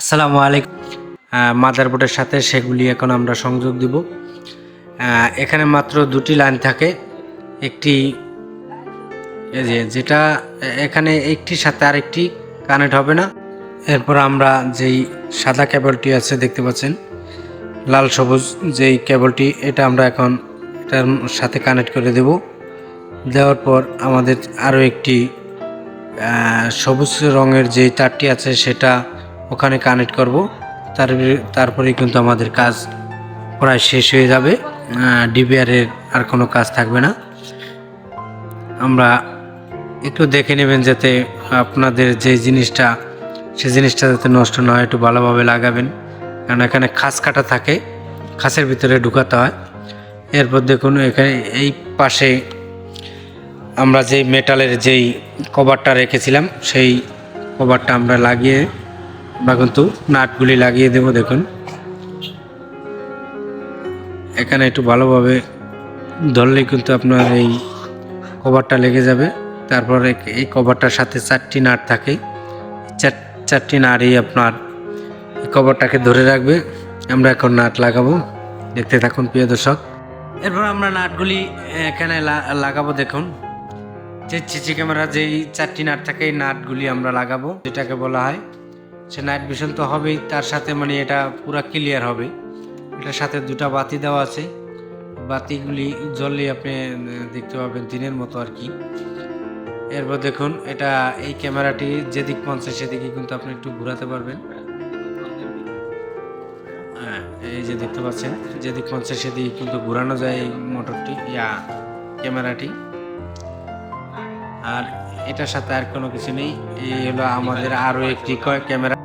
আসসালামু আলাইকুম। মাদারবোর্ডের সাথে সেগুলি এখন আমরা সংযোগ দিব। এখানে মাত্র দুটি লাইন থাকে। একটি যে যেটা, এখানে একটির সাথে আরেকটি কানেক্ট হবে না। এরপর আমরা যেই সাদা কেবলটি আছে দেখতে পাচ্ছেন, লাল সবুজ যেই কেবলটি, এটা আমরা এখন এটার সাথে কানেক্ট করে দেব। দেওয়ার পর আমাদের আরও একটি সবুজ রঙের যে তারটি আছে, সেটা ওখানে কানেক্ট করব। তার তারপরে কিন্তু আমাদের কাজ প্রায় শেষ হয়ে যাবে। ডিবিআরের আর কোনো কাজ থাকবে না। আমরা একটু দেখে নেবেন যাতে আপনাদের যে জিনিসটা, সে জিনিসটা যাতে নষ্ট না হয়, একটু ভালোভাবে লাগাবেন। কারণ এখানে খাস কাটা থাকে, খাসের ভিতরে ঢুকাতে হয়। এরপর দেখুন, এখানে এই পাশে আমরা যেই মেটালের যেই কভারটা রেখেছিলাম, সেই কভারটা আমরা লাগিয়ে আমরা কিন্তু নাটগুলি লাগিয়ে দেব, দেখুন। এখানে একটু ভালোভাবে ধরলে কিন্তু আপনার এই কভারটা লেগে যাবে। তারপর এই কভারটার সাথে চারটি নাট থাকে। চার, চারটি নাটই আপনার কভারটাকে ধরে রাখবে। আমরা এখন নাট লাগাবো। দেখতে থাকুন, প্রিয় দর্শক। এরপর আমরা নাটগুলি এখানে লাগাবো, দেখুন। যে সিসি ক্যামেরা যেই চারটি নাট থাকে, এই নাটগুলি আমরা লাগাবো, যেটাকে বলা হয় সে নাইট ভিশন তো হবেই তার সাথে মানে এটা পুরো ক্লিয়ার হবে এটার সাথে দুটা বাতি দেওয়া আছে। বাতিগুলি জ্বললে আপনি দেখতে পাবেন দিনের মতো আর কি। এরপর দেখুন এটা এই ক্যামেরাটি যেদিক মন সেদিকে কিন্তু আপনি একটু ঘোরাতে পারবেন। হ্যাঁ, এই যে দেখতে পাচ্ছেন যেদিক মন সেদিকে কিন্তু ঘুরানো যায় এই মোটরটি ইয়া ক্যামেরাটি। আর এটার সাথে আর কোনো কিছু নেই। এই হলো আমাদের আরও একটি ক্যামেরা।